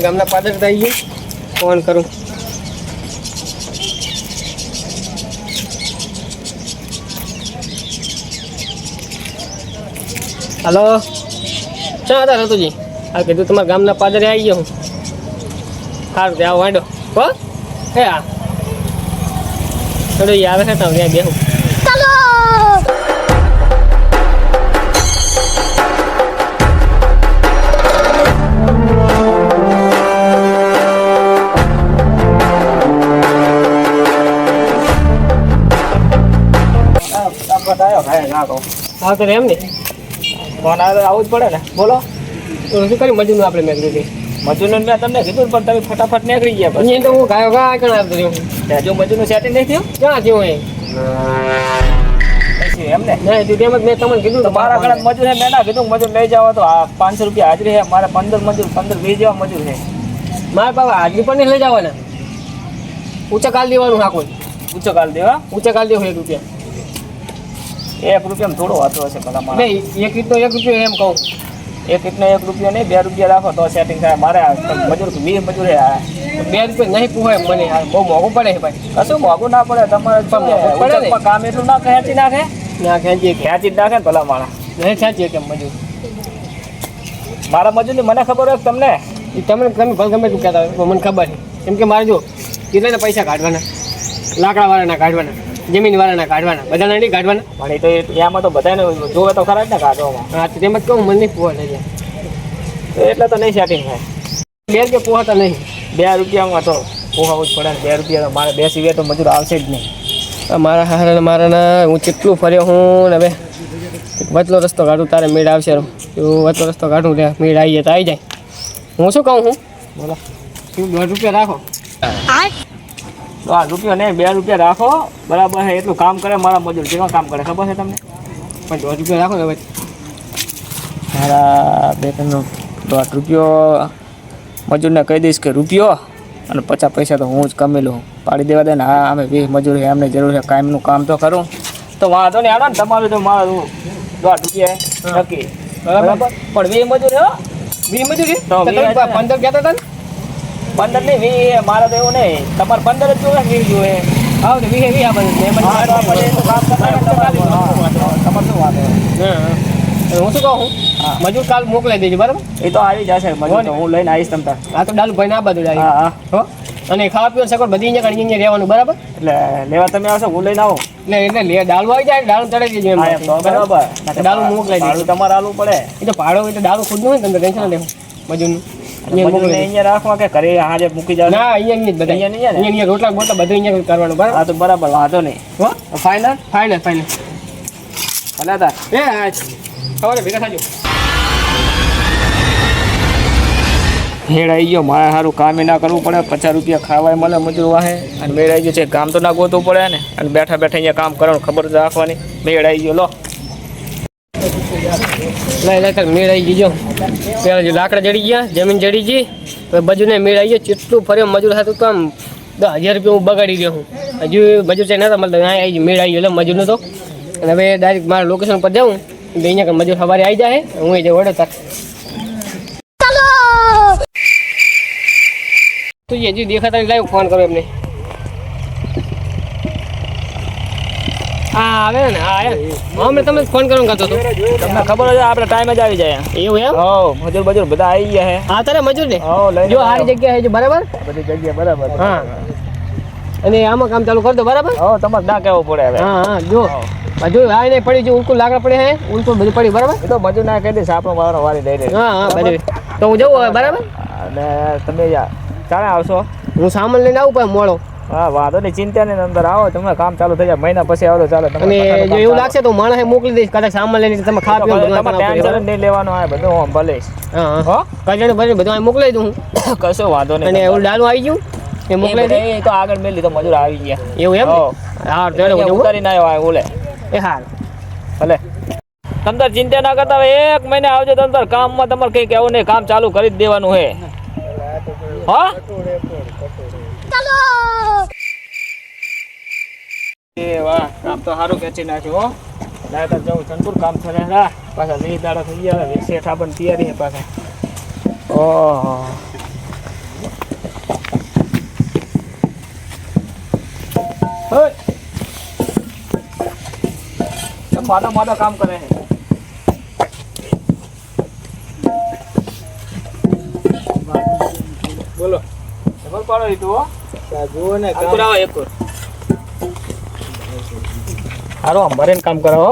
અરે ગામના પાદર થઈ ગયું ફોન કરું. હલો? ક્યાં હતા રતુજી? હા, કીધું તમારા ગામના પાદરે આવી ગયો હું. સારું, ત્યાં વાંડો હો? હે હા થોડું આવે છે ત્યાં ત્યાં બેહું. હા તો એમ ને. ફોન આવે આવવું આવું જ પડે ને. બોલો. તો શું કર્યું? મજૂરનું આપણે મેં કીધું મજૂરનું મેં તમને કીધું પણ તમે ફટાફટ નીકળી ગયા પછી. તો હું ગાયો ગા કણ આવતો રહ્યો. હજુ જો મજૂરનું સેટિંગ નહીં થયું? ક્યાં થયું એ એમને. નહીં તું તેમ જ મેં તમને કીધું તો મારા ઘણા મજૂર છે મેં ના કીધું મજૂર લઈ જાવ તો આ પાંચસો રૂપિયા હાજરી છે મારે પંદર મજૂર પંદર વીસ જેવા મજૂર છે. મારા બાબા હાજરી પણ નહીં લઈ જવાના. ઊંચા કાલ દેવાનું હા કોઈ ઊંચો કાલ દેવા? ઊંચા કાલ દેવું એક રૂપિયા. એક રૂપિયામાં થોડો વાતો હશે ભલા મારા નહીં એક રીતનો એક રૂપિયો એમ કહું. એક એકનો એક રૂપિયો નહીં બે રૂપિયા રાખો તો સેટિંગ થાય. મારે મજૂર વીસ મજૂર બે રૂપિયા નહીં પોહાય મને બહુ મોંઘું પડે છે ભાઈ. કશું મોંઘું ના પડે. તમારે પડે કામ એટલું ના ખેંચી નાખે? ના ખેંચીએ ખેંચી જ નાખે ને ભલા માણા નહીં ખેંચીએ કેમ મજૂર. મારા મજૂરની મને ખબર હોય તમને? એ તમને તમે ભલે ગમે તું કહેતા હોય મને ખબર છે. કેમ કે મારે જો કેટલાના પૈસા કાઢવાના લાકડાવાળાના કાઢવાના. જમીનવાળાના કાઢવાના બધાના નહીં કાઢવાના પણ એ તો એમાં તો બધાને જોવે તો ખરા જ ને કાઢવામાં હા તેમ જ કહું મને નહીં પોવા થઈ તો એટલે તો નહીં સેટિંગ થાય. બે રૂપિયા પોહાતા નહીં. બે રૂપિયામાં તો પોહાવું જ પડે ને બે રૂપિયા મારે બે સિવાય તો મજૂર આવશે જ નહીં. મારા હારા મારાના હું કેટલું ફર્યો હું ને હવે વચલો રસ્તો કાઢું તારે મેળ આવશે એવું વચલો રસ્તો કાઢું લે મેળ આવી જાય તો આવી જાય. હું શું કહું હું? બોલો. શું દોઢ રૂપિયા રાખો? તો આ રૂપિયો નહીં બે રૂપિયા રાખો. બરાબર છે એટલું કામ કરે મારા મજૂર. કેવા કામ કરે ખબર છે તમને? પણ દોઢ રૂપિયો રાખો હવે. મારા બે ત્રણ દોઢ રૂપિયો મજૂરને કહી દઈશ કે રૂપિયો અને પચાસ પૈસા તો હું જ કમી લઉં. પાડી દેવા દે ને હા અમે વીસ મજૂર છે એમને જરૂર છે કાયમનું કામ તો કરું. તો વાંધો નહીં આવે ને તમારું તો મારું દોઢ રૂપિયા નક્કી. બરાબર. પણ વીસ મજૂર હો. મજૂરી. પંદર ગયા હતા ને? પંદર નહીં વી મારે તો એવું નહીં તમારે પંદર જ જોવે વી જોવે. હા તો મેં મને હા, શું કહું? હું? મજૂર કાલ મોકલાઈ દેજો બરાબર? એ તો આવી જશે મજૂર હું લઈને આવીશ તમતા આ તો ડાલુ ભાઈ ના બધું હા હા. અને ખાવા પીવાનું સગવડ બધી અહીંયા અહીંયા રહેવાનું બરાબર? એટલે લેવા તમે આવશો હું લઈને આવો. એટલે એટલે લે ડાલુ આવી જાય દાળ ચડાવી દેજો બરાબર? ડાલુ મોકલાઈ દેજો. તમારે આલું પડે. એ તો ભાડો એટલે ડાલુ ખુદ હોય ને તમે ટેન્શન લેવું. મજૂરનું. અહીંયા મજૂરને મોકલાઈ દેજો. અહીંયા રાખવા કે ઘરે હાજે મૂકી જાવ? ના અહીંયા બધા. અહીંયા નહીં અહીંયા અહીંયા રોટલા બોટલા બધું અહીંયા કરવાનું બરાબર? હા તો બરાબર વાંધો નહીં. હો? ફાઇનલ ફાઇનલ ફાઇનલ ભલે તાર એ. હા સવારે ભેગા થાજો. ભેળ આવી ગયો મારે સારું કામે ના કરવું પડે પચાસ રૂપિયા ખાવાય મળે મજૂર વાહે. અને મેળ આવી ગયો છે કામ તો ના ગોતવું પડે ને. અને બેઠા બેઠા અહીંયા કામ કરવાનું ખબર રાખવાની. મેળ આવી ગયો લો. લઈ લઈ મેળ આવી ગયો પેલા જે લાકડા જડી ગયા જમીન જડી ગઈ બજુને મેળ આવી ગયો ચેટલું ફર્યો મજૂર હતું તો આમ દસ હજાર રૂપિયા હું બગાડી ગયો હું. હજુ મજૂર છે નતા મળતા અહીંયા આવી મેળ આવી ગયો એટલે મજૂર તો. અને હવે ડાયરેક્ટ મારા લોકેશન પર જાઉં એટલે અહીંયા મજૂર સવારે આવી જાય હું એ જે વડે તાર તો હજી દેખાતા લાવ ફોન કરો એમને. હા આવે ને હા આવે. હમણાં તમે ફોન કરો કરતો હતો. તમને ખબર હોય આપણે ટાઈમ જ આવી જાય. એવું એમ? હો મજૂર મજૂર બધા આવી ગયા હે. હા તારે મજૂર ને? હો જો સારી જગ્યા જો બરાબર? બધી જગ્યા બરાબર. હા. અને આમાં કામ ચાલુ કરી દો બરાબર? હો તમારે ના કહેવું પડે હવે. હા હા જો. મજૂર આ નહીં પડી જો ઉલકુલ લાકડા પડે હે. ઉલકુલ બધું પડી બરાબર? તો મજૂર ના કહી દઈશ આપણો વારો વારી દઈ દે. હા હા બરાબર? તો હું જવું હવે બરાબર? અને તમે ક્યારે આવશો. હું સામાન લઈને આવું પણ મોડો. હા વાંધો નહીં ચિંતા નહીં અંદર આવો તમે કામ ચાલુ થઈ જાય મહિના પછી આવો ચાલો તમે જો એવું લાગશે તો માણસે મોકલી દઈશ કદાચ સામાન લઈને તમે ખા પીઓ તમારે ટેન્શન નહીં લેવાનું આ બધું હું ભલે હા કજણ ભલે બધું અહીં મોકલી દઉં હું. કશો વાંધો નહીં અને એવું ડાલું આવી ગયું એ મોકલી દે. એ તો આગળ મેલી તો મજૂર આવી ગયા. એવું એમ? હા. ચાલો જવું ઉતારીને આવ્યો ઓલે. એ હાલ ભલે. તમ તાર ચિંતા ના કરતા એક મહિને આવજો તમ તાર કામમાં તમારે કઈ કહેવું નહીં કામ ચાલુ કરી જ દેવાનું હે. હા? એ વાહ, કામ તો સારું ખેંચી નાખ્યું, હો. લાય જાઉં ચંદપુર કામ થશે હા. પાછા વીસ દાડા થઈ ગયા શેઠ આપણને તૈયારી છે પાછા. ઓહો. માદા માદા કામ કરે બોલો. ડબલ પાડો તું, હો. હારો અંબારીને કામ કરાવો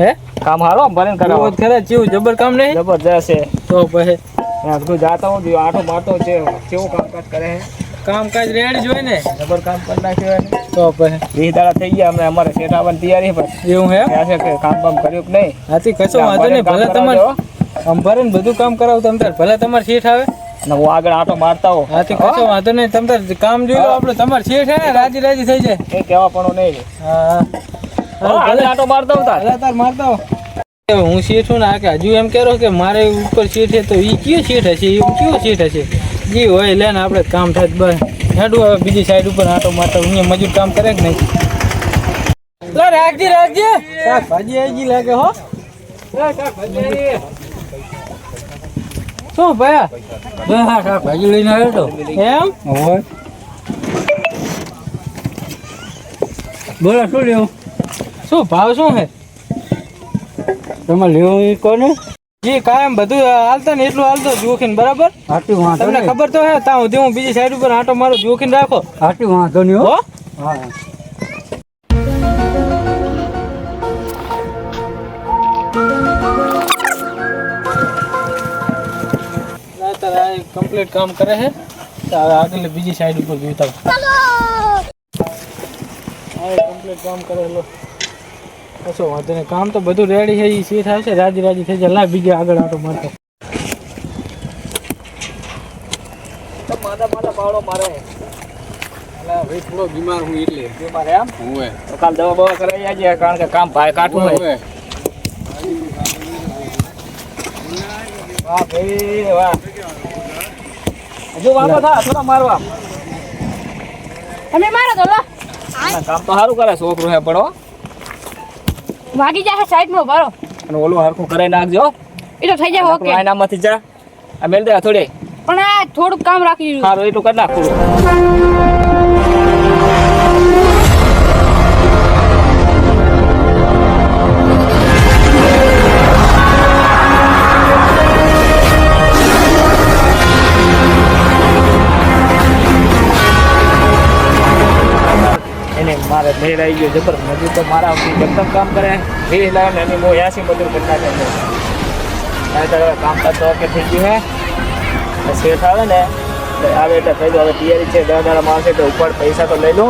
હે. કામ હારો અંબારીને કરાવો. ખરા જબર કામ નહીં? જબરદસ્ત છે. તો પછી? બધું જાતો હું આટો મારતો છે કેવું કામકાજ કરે છે? કામકાજ રેડી જોઈ ને? જબર કામ કરી નાખ્યું તો પછી? વીસ દાડા થઈ ગયા અમે અમારે આવવાની તૈયારી પણ એવું હે છે કે કામ કામ કર્યું કે નહીં? કશો વાંધો નહીં ભલે તમારે અંભારે ને બધું કામ કરાવું તમ ભલે તમારે શેઠ આવે. અને હું આગળ આટો મારતા હો આથી કશો વાંધો નહીં. તમે કામ જોઈ લો આપણે તમારે છે છે ને રાજી રાજી થઈ જાય. એ કહેવા પણ નહીં. હા આટો મારતા તાર. મારતા હો હું શેઠ છું ને આ કે હજુ એમ કહેરો કે મારે ઉપર શેઠ છે તો એ કયો શેઠ હશે એ કયો શેઠ હશે જે હોય લે ને આપણે કામ થાય બસ. હેડું હવે બીજી સાઈડ ઉપર આટો મારતા અહીંયા મજૂર કામ કરે કે નહીં? લે રાખજે રાખજે. શાકભાજી આવી ગઈ લાગે હો. શાકભાજી આવી. શું ભાઈ? બે હા શાકભાજી લઈને આવ્યો તો. એમ? હોય. બોલો શું લેવું? શું ભાવ શું છે? તમે લેવું એ કોને? જી કાયમ બધું હાલતા ને એટલું હાલતો જોખીન બરાબર? આટલું વાંધો તમને ખબર તો હે ત્યાં સુધી હું બીજી સાઈડ ઉપર આટો મારો જોખીન રાખો. આટલું વાંધો નહીં હો? હો. કમ્પ્લીટ કામ કરે છે. તો હવે આગળ બીજી સાઈડ ઉપર જોઈતા કમ્પ્લીટ કામ કરેલો કશો વાંધો નહીં. કામ તો બધું રેડી છે એ સીટ આવશે રાજી રાજી થઈ જાય. લાવ બીજે આગળ આટો મારતો. માદા માદા પાવડો મારે. ભાઈ થોડો બીમાર હું એટલે. જે મારે આમ હોય તો કાલ દવા બવા કરાવી આવજે કારણ કે કામ ભાઈ કાઢવું હોય. વાહ ભાઈ વાહ. હજુ વાંધો થા થોડા મારવા. તમે મારો તો લો. કામ તો સારું કરે છોકરું હે પડો વાગી જાય સાઈડમાં ભરો અને ઓલું હરખું કરાવી નાખજો એ તો થઈ જાય ઓકે આનામાંથી જા. આ મેલ દે થોડે. પણ આ થોડું કામ રાખી સારું એટલું કરી નાખ મારે મેળ આવી ગયો જબર મજૂર તો મારા એકદમ કામ કરે. વીસ લાવે એની હું યાસી મજૂર કરતા છે. કામ કરતો કે થઈ ગયું હે. શેઠ આવે ને આવે એટલે કહી દો હવે તૈયારી છે દસ દાડા મારશે તો ઉપર પૈસા તો લઈ લો